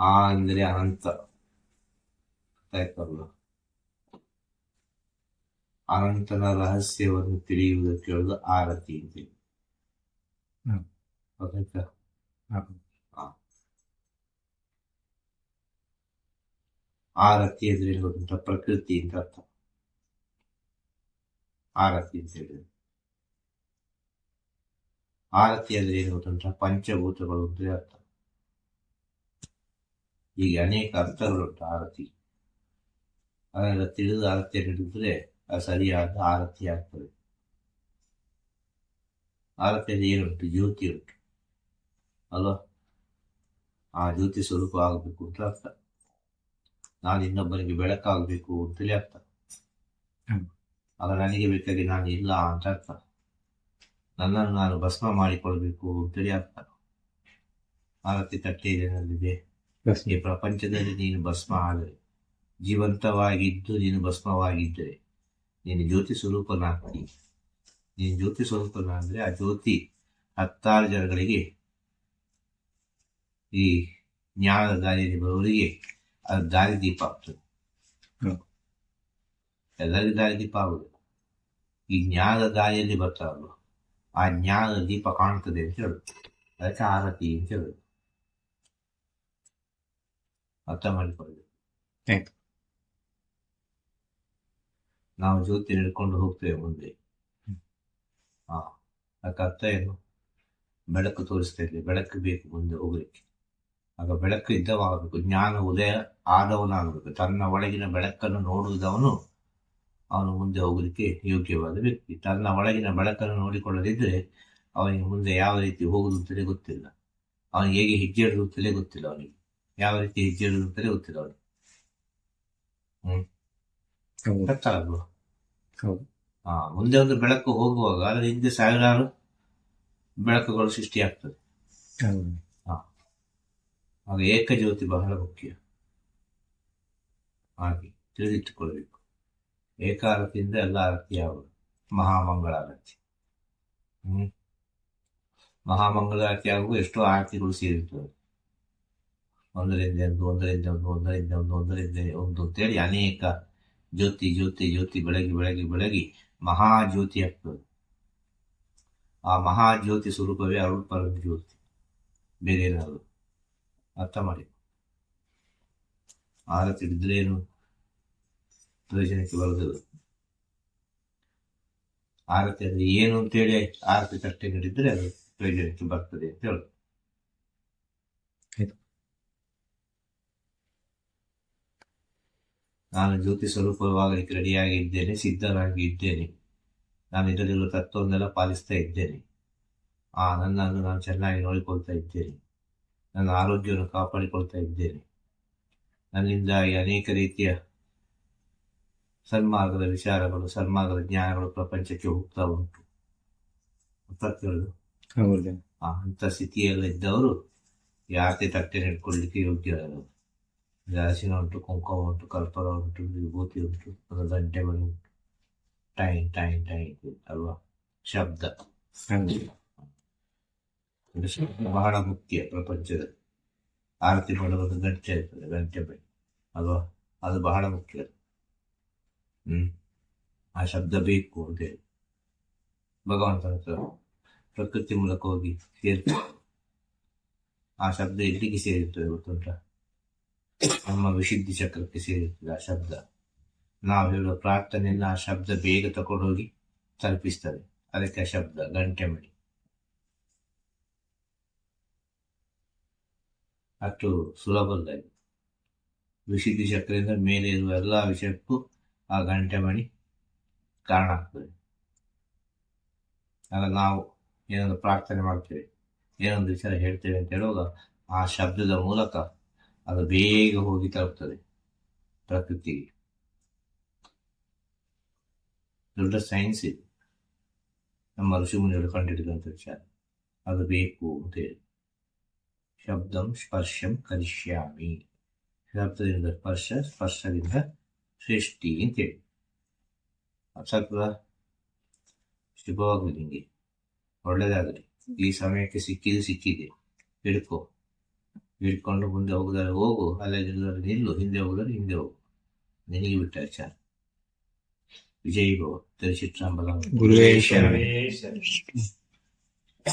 ಆ ಅಂದರೆ ಅನಂತ. ಆಯ್ತಲ್ಲ ಅನಂತನ ರಹಸ್ಯವನ್ನು ತಿಳಿಯುವುದಕ್ಕೆ ಹೇಳುವುದು ಆರತಿ ಅಂತ. ಆರತಿ ಅಂದ್ರೆ ಗೊತ್ತುಂಟ ಪ್ರಕೃತಿ ಅಂತ ಅರ್ಥ. ಆರತಿ ಅಂತ ಹೇಳಿದ್ರೆ. ಆರತಿ ಅಂದ್ರೆ ಏನು ಗೊತ್ತುಂಟ? ಪಂಚಭೂತಗಳು ಅಂತ ಅರ್ಥ. ಹೀಗೆ ಅನೇಕ ಅರ್ಥಗಳುಂಟು ಆರತಿ. ಅದನ್ನೆಲ್ಲ ತಿಳಿದು ಆರತಿ ಹಿಡಿದ್ರೆ ಅದು ಸರಿಯಾದ ಆರತಿ ಆಗ್ತದೆ. ಆರತಿಯಲ್ಲಿ ಏನುಂಟು? ಜ್ಯೋತಿ ಉಂಟು. ಅಲ್ವಾ? ಆ ಜ್ಯೋತಿ ಸ್ವರೂಪ ಆಗಬೇಕು ಅಂತ ಅರ್ಥ. ನಾನು ಇನ್ನೊಬ್ಬನಿಗೆ ಬೆಳಕಾಗಬೇಕು ಅಂತೇಳಿ ಅರ್ಥ. ಆಗ ನನಗೆ ಬೇಕಾಗಿ ನಾನು ಇಲ್ಲ ಅಂತ ಅರ್ಥ. ನನ್ನನ್ನು ನಾನು ಭಸ್ಮ ಮಾಡಿಕೊಳ್ಬೇಕು ಅಂತೇಳಿ ಅರ್ಥ. ಆರತಿ ತಟ್ಟೆ ಏನಲ್ಲಿದೆ Yes. ಈ ಪ್ರಪಂಚದಲ್ಲಿ ನೀನು ಭಸ್ಮ ಆದರೆ, ಜೀವಂತವಾಗಿದ್ದು ನೀನು ಭಸ್ಮವಾಗಿದ್ದರೆ ನೀನು ಜ್ಯೋತಿ ಸ್ವರೂಪನಾಗ್ತೀನಿ ನೀನು ಜ್ಯೋತಿ ಸ್ವರೂಪನಾದ್ರೆ ಆ ಜ್ಯೋತಿ ಹತ್ತಾರು ಜನಗಳಿಗೆ ಈ ಜ್ಞಾನದ ದಾರಿಯಲ್ಲಿ ಬರುವವರಿಗೆ ಅದು ದಾರಿದೀಪ ಆಗ್ತದೆ. ಎಲ್ಲರಿಗೂ ಎಲ್ಲರಿಗೂ ದಾರಿದೀಪ ಆಗುದು. ಈ ಜ್ಞಾನದ ದಾರಿಯಲ್ಲಿ ಬರ್ತಾರಲ್ಲ ಆ ಜ್ಞಾನದ ದೀಪ ಕಾಣ್ತದೆ ಅಂತ ಹೇಳುದು. ಅದಕ್ಕೆ ಆರತಿ ಅಂತ ಹೇಳುದು. ಅರ್ಥ ಮಾಡಿಕೊಳ್ಳಿ. ಆಯ್ತು. ನಾವು ಜ್ಯೋತಿ ಹಿಡ್ಕೊಂಡು ಹೋಗ್ತೇವೆ ಮುಂದೆ. ಹಾ ಅದಕ್ಕೆ ಅರ್ಥ ಏನು? ಬೆಳಕು ತೋರಿಸ್ತಾ ಇರಲಿ ಬೆಳಕು ಬೇಕು ಮುಂದೆ ಹೋಗ್ಲಿಕ್ಕೆ. ಆಗ ಬೆಳಕು ಇದ್ದವಾಗಬೇಕು ಜ್ಞಾನ ಉದಯ ಆದವನಾಗಬೇಕು. ತನ್ನ ಒಳಗಿನ ಬೆಳಕನ್ನು ನೋಡುವುದವನು ಅವನು ಮುಂದೆ ಹೋಗಲಿಕ್ಕೆ ಯೋಗ್ಯವಾದ ವ್ಯಕ್ತಿ. ತನ್ನ ಒಳಗಿನ ಬೆಳಕನ್ನು ನೋಡಿಕೊಳ್ಳದಿದ್ದರೆ ಅವನಿಗೆ ಮುಂದೆ ಯಾವ ರೀತಿ ಹೋಗುದು ಅಂತಲೇ ಗೊತ್ತಿಲ್ಲ ಅವನಿಗೆ ಹೇಗೆ ಹೆಜ್ಜೆ ಇಡುವುದು ಅಂತಲೇ ಗೊತ್ತಿಲ್ಲ ಅವನಿಗೆ. ಯಾವ ರೀತಿ ಅಂತಲೇ ಗೊತ್ತಿಲ್ಲ ಅವನಿಗೆ ಹ್ಮ್ ಗೊತ್ತಾಗಲ್ವಾ ಹೌದು ಹಾ ಮುಂದೆ ಒಂದು ಬೆಳಕು ಹೋಗುವಾಗ ಅದರ ಹಿಂದೆ ಸಾವಿರಾರು ಬೆಳಕುಗಳು ಸೃಷ್ಟಿಯಾಗ್ತದೆ. ಆಗ ಏಕಜ್ಯೋತಿ ಬಹಳ ಮುಖ್ಯ. ಹಾಗೆ ತಿಳಿದಿಟ್ಟುಕೊಳ್ಬೇಕು ಏಕಾರತಿಯಿಂದ ಎಲ್ಲ ಆರತಿ ಆಗುವುದು ಮಹಾಮಂಗಳಾರತಿ ಹ್ಮ್. ಮಹಾಮಂಗಳಾರತಿ ಆಗುವ ಎಷ್ಟೋ ಆರತಿಗಳು ಸೇರಿರ್ತವೆ. ಒಂದರಿಂದ ಒಂದು ಒಂದರಿಂದ ಒಂದು ಒಂದರಿಂದ ಒಂದು ಒಂದರಿಂದ ಒಂದು ಅಂತೇಳಿ ಅನೇಕ ಜ್ಯೋತಿ ಜ್ಯೋತಿ ಜ್ಯೋತಿ ಬೆಳಗಿ ಬೆಳಗಿ ಬೆಳಗಿ ಮಹಾಜ್ಯೋತಿ ಆಗ್ತದೆ. ಆ ಮಹಾಜ್ಯೋತಿ ಸ್ವರೂಪವೇ ಅರುಣ್ ಪರಂ ಜ್ಯೋತಿ ಬೇರೆ ಏನಾದರೂ ಅರ್ಥ ಮಾಡಿ. ಆರತಿ ಬಿದ್ದರೆ ಏನು ಪ್ರಯೋಜನಕ್ಕೆ ಬರೋದಿಲ್ಲ ಆರತಿ ಅಂದರೆ ಏನು ಅಂತೇಳಿ ಆರತಿ ತಟ್ಟೆ ನೀಡಿದ್ರೆ ಅದು ಪ್ರಯೋಜನಕ್ಕೆ ಬರ್ತದೆ ಅಂತ ಹೇಳುದು. ನಾನು ಜ್ಯೋತಿ ಸ್ವರೂಪವಾಗಲಿಕ್ಕೆ ರೆಡಿಯಾಗಿ ಇದ್ದೇನೆ ಸಿದ್ಧನಾಗಿ ಇದ್ದೇನೆ ನಾನು ಇದರಲ್ಲಿರುವ ತತ್ವವನ್ನೆಲ್ಲ ಪಾಲಿಸ್ತಾ ಇದ್ದೇನೆ. ಆ ನನ್ನನ್ನು ನಾನು ಚೆನ್ನಾಗಿ ನೋಡಿಕೊಳ್ತಾ ಇದ್ದೇನೆ. ನನ್ನ ಆರೋಗ್ಯವನ್ನು ಕಾಪಾಡಿಕೊಳ್ತಾ ಇದ್ದೇನೆ. ನನ್ನಿಂದಾಗಿ ಅನೇಕ ರೀತಿಯ ಸನ್ಮಾರ್ಗದ ವಿಚಾರಗಳು ಸನ್ಮಾರ್ಗದ ಜ್ಞಾನಗಳು ಪ್ರಪಂಚಕ್ಕೆ ಹೋಗ್ತಾ ಉಂಟು. ಅಂತ ಸ್ಥಿತಿಯಲ್ಲಿ ಆ ಅಂಥ ಸ್ಥಿತಿಯೆಲ್ಲ ಇದ್ದವರು ಯಾರೇ ತಟ್ಟೆ ಹಿಡ್ಕೊಳ್ಳಿಕ್ಕೆ ಯೋಗ್ಯರಾದರು ಅರಿಶಿನ ಉಂಟು ಕುಂಕುಮ ಉಂಟು ಕರ್ಪೂರ ಉಂಟು ವಿಭೂತಿ ಉಂಟು ಒಂದು ಗಂಟೆಗಳು ಉಂಟು ಟೈನ್ ಟೈನ್ ಟೈನ್ ಅಲ್ವಾ ಶಬ್ದ ಬಹಳ ಮುಖ್ಯ ಪ್ರಪಂಚದಲ್ಲಿ ಆರತಿ ಮಾಡುವ ಒಂದು ಗಂಟೆ ಇರ್ತದೆ ಗಂಟೆ ಬಳಿ. ಅಲ್ವಾ? ಅದು ಬಹಳ ಮುಖ್ಯ. ಹ್ಮ್. ಆ ಶಬ್ದ ಬೇಕು ಅಂತ ಹೇಳಿ. ಭಗವಂತ ಪ್ರಕೃತಿ ಮೂಲಕ ಹೋಗಿ ಸೇರ್ತದೆ ಆ ಶಬ್ದ ಎಲ್ಲಿಗೆ ಸೇರಿರ್ತದೆ ಗೊತ್ತುಂಟ? ನಮ್ಮ ವಿಶುದ್ಧಿ ಚಕ್ರಕ್ಕೆ ಸೇರಿರುತ್ತದೆ ಆ ಶಬ್ದ. ನಾವು ಹೇಳುವ ಪ್ರಾರ್ಥನೆಯನ್ನು ಆ ಶಬ್ದ ಬೇಗ ತಗೊಂಡೋಗಿ ತಲುಪಿಸ್ತದೆ. ಅದಕ್ಕೆ ಶಬ್ದ ಗಂಟೆ ಮಣಿ ಅಷ್ಟು ಸುಲಭ ಅಲ್ಲ ಇದು. ವಿಶುದ್ಧಿ ಚಕ್ರದಿಂದ ಮೇಲೆ ಇರುವ ಎಲ್ಲ ವಿಷಯಕ್ಕೂ ಆ ಗಂಟೆ ಮಣಿ ಕಾರಣ ಆಗ್ತದೆ. ಆಗ ನಾವು ಏನೊಂದು ಪ್ರಾರ್ಥನೆ ಮಾಡ್ತೇವೆ, ಏನೊಂದು ವಿಚಾರ ಹೇಳ್ತೇವೆ ಅಂತ ಹೇಳುವಾಗ ಆ ಶಬ್ದದ ಮೂಲಕ ಅದು ಬೇಗ ಹೋಗಿ ತಲುಪ್ತದೆ ಪ್ರಕೃತಿಗೆ ದೊಡ್ಡ ಸೈನ್ಸ್ ಇದು. ನಮ್ಮ ಋಷಿಮುನಿಗಳು ಕಂಡುಹಿಡಿದಂಥ ವಿಚಾರ. ಅದು ಬೇಕು ಅಂತ ಹೇಳಿ. ಶಬ್ದಂ ಸ್ಪರ್ಶಂ ಕರಿಷ್ಯಾಮಿ. ಶಬ್ದದಿಂದ ಸ್ಪರ್ಶ, ಸ್ಪರ್ಶದಿಂದ ಸೃಷ್ಟಿ ಅಂತೇಳಿ ಸ್ವಲ್ಪ ಶುಭವಾಗಲಿ ನಿಮಗೆ ಒಳ್ಳೆಯದಾಗಲಿ ಈ ಸಮಯಕ್ಕೆ ಸಿಕ್ಕಿದ್ದು ಸಿಕ್ಕಿದೆ. ಹಿಡ್ಕೋ. ಹಿಡ್ಕೊಂಡು ಮುಂದೆ ಹೋಗೋದಾದ್ರೆ ಹೋಗು ಅಲ್ಲೇ ನಿಲ್ಲುದಾರೆ ನಿಲ್ಲು ಹಿಂದೆ ಹೋಗೋದಾದ್ರೆ ಹಿಂದೆ ಹೋಗು. ನಿನಗೆ ಬಿಟ್ಟ ವಿಚಾರ. ವಿಜಯ್ ಭವ ತಿರುಚಿಟ್ರಾಂಬಲ ಗುರುವೇ.